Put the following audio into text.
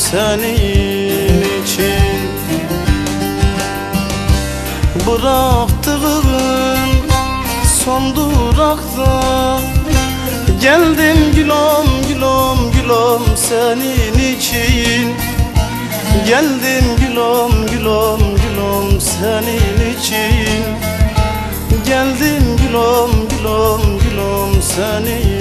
senin için. Bıraktığın son durakta Geldim gülüm gülüm gülüm senin için. Geldim gülüm gülüm gülüm senin için. Geldim gülüm gülüm gülüm senin